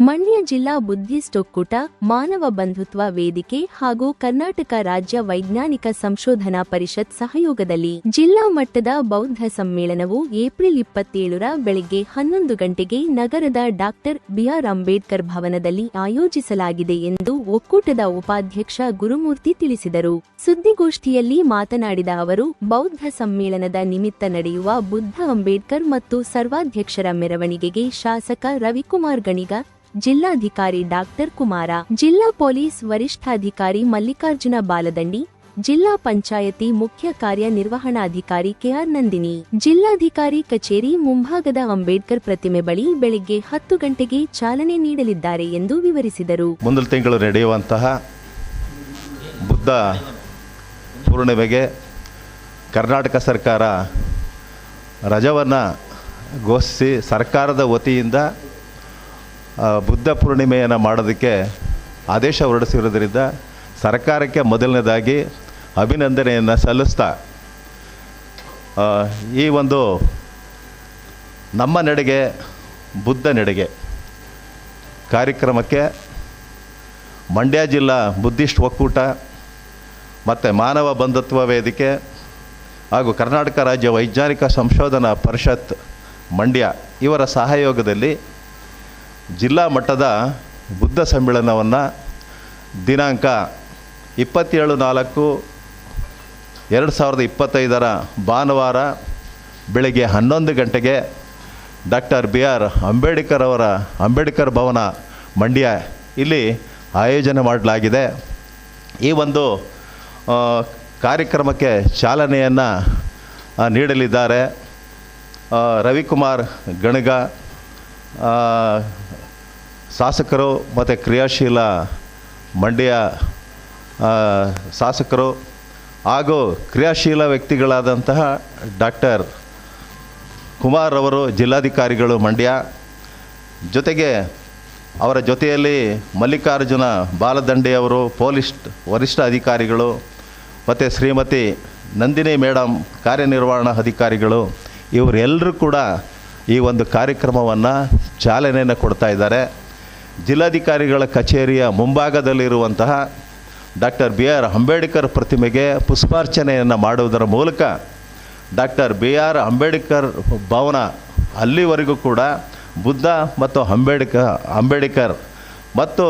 ಮಂಡ್ಯ ಜಿಲ್ಲಾ ಬುದ್ಧಿಸ್ಟ್ ಒಕ್ಕೂಟ, ಮಾನವ ಬಂಧುತ್ವ ವೇದಿಕೆ ಹಾಗೂ ಕರ್ನಾಟಕ ರಾಜ್ಯ ವೈಜ್ಞಾನಿಕ ಸಂಶೋಧನಾ ಪರಿಷತ್ ಸಹಯೋಗದಲ್ಲಿ ಜಿಲ್ಲಾ ಮಟ್ಟದ ಬೌದ್ಧ ಸಮ್ಮೇಳನವು ಏಪ್ರಿಲ್ ಇಪ್ಪತ್ತೇಳರ ಬೆಳಗ್ಗೆ ಹನ್ನೊಂದು ಗಂಟೆಗೆ ನಗರದ ಡಾಕ್ಟರ್ ಬಿಆರ್ ಅಂಬೇಡ್ಕರ್ ಭವನದಲ್ಲಿ ಆಯೋಜಿಸಲಾಗಿದೆ ಎಂದು ಒಕ್ಕೂಟದ ಉಪಾಧ್ಯಕ್ಷ ಗುರುಮೂರ್ತಿ ತಿಳಿಸಿದರು. ಸುದ್ದಿಗೋಷ್ಠಿಯಲ್ಲಿ ಮಾತನಾಡಿದ ಅವರು, ಬೌದ್ಧ ಸಮ್ಮೇಳನದ ನಿಮಿತ್ತ ನಡೆಯುವ ಬುದ್ಧ ಅಂಬೇಡ್ಕರ್ ಮತ್ತು ಸರ್ವಾಧ್ಯಕ್ಷರ ಮೆರವಣಿಗೆಗೆ ಶಾಸಕ ರವಿಕುಮಾರ್ ಗಣಿಗ ಜಿಲ್ಲಾಧಿಕಾರಿ ಡಾಕ್ಟರ್ ಕುಮಾರ, ಜಿಲ್ಲಾ ಪೊಲೀಸ್ ವರಿಷ್ಠಾಧಿಕಾರಿ ಮಲ್ಲಿಕಾರ್ಜುನ ಬಾಲದಂಡಿ, ಜಿಲ್ಲಾ ಪಂಚಾಯತಿ ಮುಖ್ಯ ಕಾರ್ಯನಿರ್ವಹಣಾಧಿಕಾರಿ ಕೆಆರ್ ನಂದಿನಿ, ಜಿಲ್ಲಾಧಿಕಾರಿ ಕಚೇರಿ ಮುಂಭಾಗದ ಅಂಬೇಡ್ಕರ್ ಪ್ರತಿಮೆ ಬಳಿ ಬೆಳಗ್ಗೆ ಹತ್ತು ಗಂಟೆಗೆ ಚಾಲನೆ ನೀಡಲಿದ್ದಾರೆ ಎಂದು ವಿವರಿಸಿದರು. ಮುಂದಿನ ತಿಂಗಳು ನಡೆಯುವಂತಹ ಬುದ್ಧ ಪೂರ್ಣಿಮೆಗೆ ಕರ್ನಾಟಕ ಸರ್ಕಾರ ರಜವನ್ನು ಘೋಷಿಸಿ ಸರ್ಕಾರದ ವತಿಯಿಂದ ಬುದ್ಧ ಪೂರ್ಣಿಮೆಯನ್ನು ಮಾಡೋದಕ್ಕೆ ಆದೇಶ ಹೊರಡಿಸಿರೋದ್ರಿಂದ ಸರ್ಕಾರಕ್ಕೆ ಮೊದಲನೇದಾಗಿ ಅಭಿನಂದನೆಯನ್ನು ಸಲ್ಲಿಸ್ತಾ ಈ ಒಂದು ನಮ್ಮ ನಡೆಗೆ, ಬುದ್ಧ ನಡೆಗೆ ಕಾರ್ಯಕ್ರಮಕ್ಕೆ ಮಂಡ್ಯ ಜಿಲ್ಲಾ ಬುದ್ಧಿಸ್ಟ್ ಒಕ್ಕೂಟ ಮತ್ತು ಮಾನವ ಬಂಧುತ್ವ ವೇದಿಕೆ ಹಾಗೂ ಕರ್ನಾಟಕ ರಾಜ್ಯ ವೈಜ್ಞಾನಿಕ ಸಂಶೋಧನಾ ಪರಿಷತ್ ಮಂಡ್ಯ ಇವರ ಸಹಯೋಗದಲ್ಲಿ ಜಿಲ್ಲಾ ಮಟ್ಟದ ಬುದ್ಧ ಸಮ್ಮೇಳನವನ್ನು ದಿನಾಂಕ ಇಪ್ಪತ್ತೇಳು ನಾಲ್ಕು ಎರಡು ಸಾವಿರದ ಇಪ್ಪತ್ತೈದರ ಭಾನುವಾರ ಬೆಳಗ್ಗೆ ಹನ್ನೊಂದು ಗಂಟೆಗೆ ಡಾಕ್ಟರ್ ಬಿ ಆರ್ ಅಂಬೇಡ್ಕರ್ ಅವರ ಅಂಬೇಡ್ಕರ್ ಭವನ ಮಂಡ್ಯ ಇಲ್ಲಿ ಆಯೋಜನೆ ಮಾಡಲಾಗಿದೆ. ಈ ಒಂದು ಕಾರ್ಯಕ್ರಮಕ್ಕೆ ಚಾಲನೆಯನ್ನು ನೀಡಲಿದ್ದಾರೆ. ರವಿಕುಮಾರ್ ಗಣಗ ಶಾಸಕರು ಮತ್ತು ಕ್ರಿಯಾಶೀಲ ಮಂಡ್ಯ ಶಾಸಕರು ಹಾಗೂ ಕ್ರಿಯಾಶೀಲ ವ್ಯಕ್ತಿಗಳಾದಂತಹ ಡಾಕ್ಟರ್ ಕುಮಾರ್ ಅವರು ಜಿಲ್ಲಾಧಿಕಾರಿಗಳು ಮಂಡ್ಯ. ಜೊತೆಗೆ ಅವರ ಜೊತೆಯಲ್ಲಿ ಮಲ್ಲಿಕಾರ್ಜುನ ಬಾಲದಂಡೆಯವರು ಪೊಲೀಸ್ ವರಿಷ್ಠ ಅಧಿಕಾರಿಗಳು ಮತ್ತು ಶ್ರೀಮತಿ ನಂದಿನಿ ಮೇಡಮ್ ಕಾರ್ಯನಿರ್ವಹಣಾ ಅಧಿಕಾರಿಗಳು ಇವರೆಲ್ಲರೂ ಕೂಡ ಈ ಒಂದು ಕಾರ್ಯಕ್ರಮವನ್ನು ಚಾಲನೆಯನ್ನು ಕೊಡ್ತಾ ಇದ್ದಾರೆ. ಜಿಲ್ಲಾಧಿಕಾರಿಗಳ ಕಚೇರಿಯ ಮುಂಭಾಗದಲ್ಲಿರುವಂತಹ ಡಾಕ್ಟರ್ ಬಿ ಆರ್ ಅಂಬೇಡ್ಕರ್ ಪ್ರತಿಮೆಗೆ ಪುಷ್ಪಾರ್ಚನೆಯನ್ನು ಮಾಡುವುದರ ಮೂಲಕ ಡಾಕ್ಟರ್ ಬಿ ಆರ್ ಅಂಬೇಡ್ಕರ್ ಭವನ ಅಲ್ಲಿವರೆಗೂ ಕೂಡ ಬುದ್ಧ ಮತ್ತು ಅಂಬೇಡ್ಕರ್ ಅಂಬೇಡ್ಕರ್ ಮತ್ತು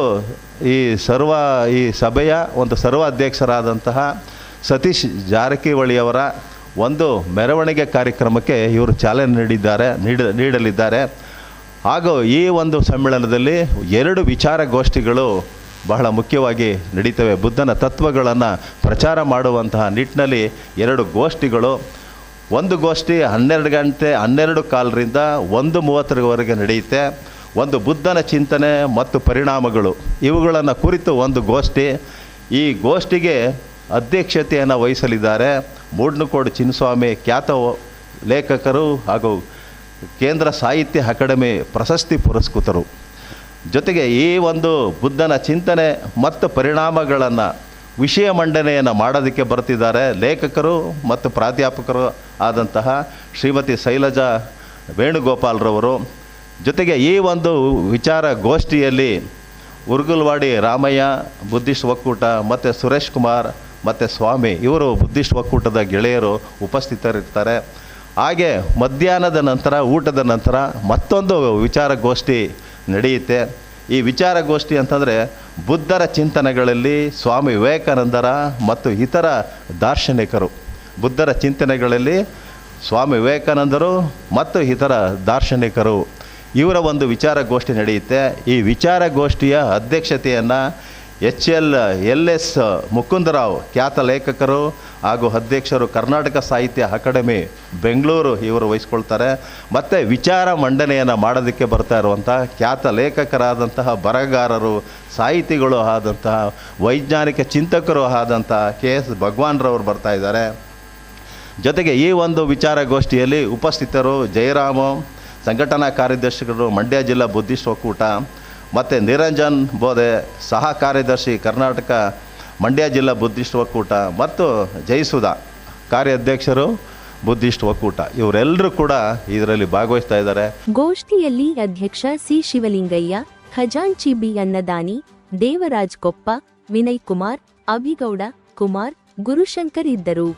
ಈ ಸರ್ವ ಈ ಸಭೆಯ ಒಂದು ಸರ್ವ ಅಧ್ಯಕ್ಷರಾದಂತಹ ಸತೀಶ್ ಜಾರಕಿಹೊಳಿಯವರ ಒಂದು ಮೆರವಣಿಗೆ ಕಾರ್ಯಕ್ರಮಕ್ಕೆ ಇವರು ಚಾಲನೆ ನೀಡಿದ್ದಾರೆ, ನೀಡ ನೀಡಲಿದ್ದಾರೆ. ಹಾಗೂ ಈ ಒಂದು ಸಮ್ಮೇಳನದಲ್ಲಿ ಎರಡು ವಿಚಾರಗೋಷ್ಠಿಗಳು ಬಹಳ ಮುಖ್ಯವಾಗಿ ನಡೀತವೆ. ಬುದ್ಧನ ತತ್ವಗಳನ್ನು ಪ್ರಚಾರ ಮಾಡುವಂತಹ ನಿಟ್ಟಿನಲ್ಲಿ ಎರಡು ಗೋಷ್ಠಿಗಳು. ಒಂದು ಗೋಷ್ಠಿ ಹನ್ನೆರಡು ಗಂಟೆ, ಹನ್ನೆರಡು ಕಾಲರಿಂದ ಒಂದು ಮೂವತ್ತರವರೆಗೆ ನಡೆಯುತ್ತೆ. ಒಂದು ಬುದ್ಧನ ಚಿಂತನೆ ಮತ್ತು ಪರಿಣಾಮಗಳು. ಇವುಗಳನ್ನು ಕುರಿತು ಒಂದು ಗೋಷ್ಠಿ. ಈ ಗೋಷ್ಠಿಗೆ ಅಧ್ಯಕ್ಷತೆಯನ್ನು ವಹಿಸಲಿದ್ದಾರೆ. ಮೂಡ್ನಕೋಡು ಚಿನ್ನಸ್ವಾಮಿ ಖ್ಯಾತ ಲೇಖಕರು ಹಾಗೂ ಕೇಂದ್ರ ಸಾಹಿತ್ಯ ಅಕಾಡೆಮಿ ಪ್ರಶಸ್ತಿ ಪುರಸ್ಕೃತರು. ಜೊತೆಗೆ ಈ ಒಂದು ಬುದ್ಧನ ಚಿಂತನೆ ಮತ್ತು ಪರಿಣಾಮಗಳನ್ನು ವಿಷಯ ಮಂಡನೆಯನ್ನು ಮಾಡೋದಕ್ಕೆ ಬರ್ತಿದ್ದಾರೆ ಲೇಖಕರು ಮತ್ತು ಪ್ರಾಧ್ಯಾಪಕರು ಆದಂತಹ ಶ್ರೀಮತಿ ಶೈಲಜಾ ವೇಣುಗೋಪಾಲ್ರವರು. ಜೊತೆಗೆ ಈ ಒಂದು ವಿಚಾರ ಗೋಷ್ಠಿಯಲ್ಲಿ ಉರ್ಗುಲ್ವಾಡಿ ರಾಮಯ್ಯ ಬುದ್ಧಿಸ್ಟ್ ಒಕ್ಕೂಟ ಮತ್ತು ಸುರೇಶ್ ಕುಮಾರ್ ಮತ್ತು ಸ್ವಾಮಿ ಇವರು ಬುದ್ಧಿಸ್ಟ್ ಒಕ್ಕೂಟದ ಗೆಳೆಯರು ಉಪಸ್ಥಿತರಿರ್ತಾರೆ. ಹಾಗೆ ಮಧ್ಯಾಹ್ನದ ನಂತರ, ಊಟದ ನಂತರ ಮತ್ತೊಂದು ವಿಚಾರಗೋಷ್ಠಿ ನಡೆಯುತ್ತೆ. ಈ ವಿಚಾರಗೋಷ್ಠಿ ಅಂತಂದರೆ ಬುದ್ಧರ ಚಿಂತನೆಗಳಲ್ಲಿ ಸ್ವಾಮಿ ವಿವೇಕಾನಂದರ ಮತ್ತು ಇತರ ದಾರ್ಶನಿಕರು. ಬುದ್ಧರ ಚಿಂತನೆಗಳಲ್ಲಿ ಸ್ವಾಮಿ ವಿವೇಕಾನಂದರು ಮತ್ತು ಇತರ ದಾರ್ಶನಿಕರು. ಇವರ ಒಂದು ವಿಚಾರಗೋಷ್ಠಿ ನಡೆಯುತ್ತೆ. ಈ ವಿಚಾರಗೋಷ್ಠಿಯ ಅಧ್ಯಕ್ಷತೆಯನ್ನು H L L S Mukundarao, ಖ್ಯಾತ ಲೇಖಕರು ಹಾಗೂ ಅಧ್ಯಕ್ಷರು ಕರ್ನಾಟಕ ಸಾಹಿತ್ಯ ಅಕಾಡೆಮಿ, ಬೆಂಗಳೂರು ಇವರು ವಹಿಸ್ಕೊಳ್ತಾರೆ. ಮತ್ತು ವಿಚಾರ ಮಂಡನೆಯನ್ನು ಮಾಡೋದಕ್ಕೆ ಬರ್ತಾ ಇರುವಂತಹ ಖ್ಯಾತ ಲೇಖಕರಾದಂತಹ ಬರಹಗಾರರು, ಸಾಹಿತಿಗಳು ಆದಂತಹ ವೈಜ್ಞಾನಿಕ ಚಿಂತಕರು ಆದಂತಹ ಕೆ ಎಸ್ ಭಗವಾನ್ರವರು ಬರ್ತಾ ಇದ್ದಾರೆ. ಜೊತೆಗೆ ಈ ಒಂದು ವಿಚಾರಗೋಷ್ಠಿಯಲ್ಲಿ ಉಪಸ್ಥಿತರು ಜಯರಾಮ, ಸಂಘಟನಾ ಕಾರ್ಯದರ್ಶಿಗಳು ಮಂಡ್ಯ ಜಿಲ್ಲಾ ಬುದ್ಧಿಸ್ಟ್ ಒಕ್ಕೂಟ ಮತ್ತು ನಿರಂಜನ್ ಬೋಧೆ ಸಹ ಕಾರ್ಯದರ್ಶಿ ಕರ್ನಾಟಕ ಮಂಡ್ಯ ಜಿಲ್ಲಾ ಬುದ್ಧಿಸ್ಟ್ ಒಕ್ಕೂಟ ಮತ್ತು ಜಯಸುಧಾ ಕಾರ್ಯಾಧ್ಯಕ್ಷರು ಬುದ್ಧಿಸ್ಟ್ ಒಕ್ಕೂಟ. ಇವರೆಲ್ಲರೂ ಕೂಡ ಇದರಲ್ಲಿ ಭಾಗವಹಿಸ್ತಾ ಇದ್ದಾರೆ. ಗೋಷ್ಠಿಯಲ್ಲಿ ಅಧ್ಯಕ್ಷ ಸಿ ಶಿವಲಿಂಗಯ್ಯ, ಖಜಾಂಚಿ ಬಿ ಅನ್ನದಾನಿ, ದೇವರಾಜ್ ಕೊಪ್ಪ, ವಿನಯ್ ಕುಮಾರ್, ಅಭಿಗೌಡ ಕುಮಾರ್, ಗುರುಶಂಕರ್ ಇದ್ದರು.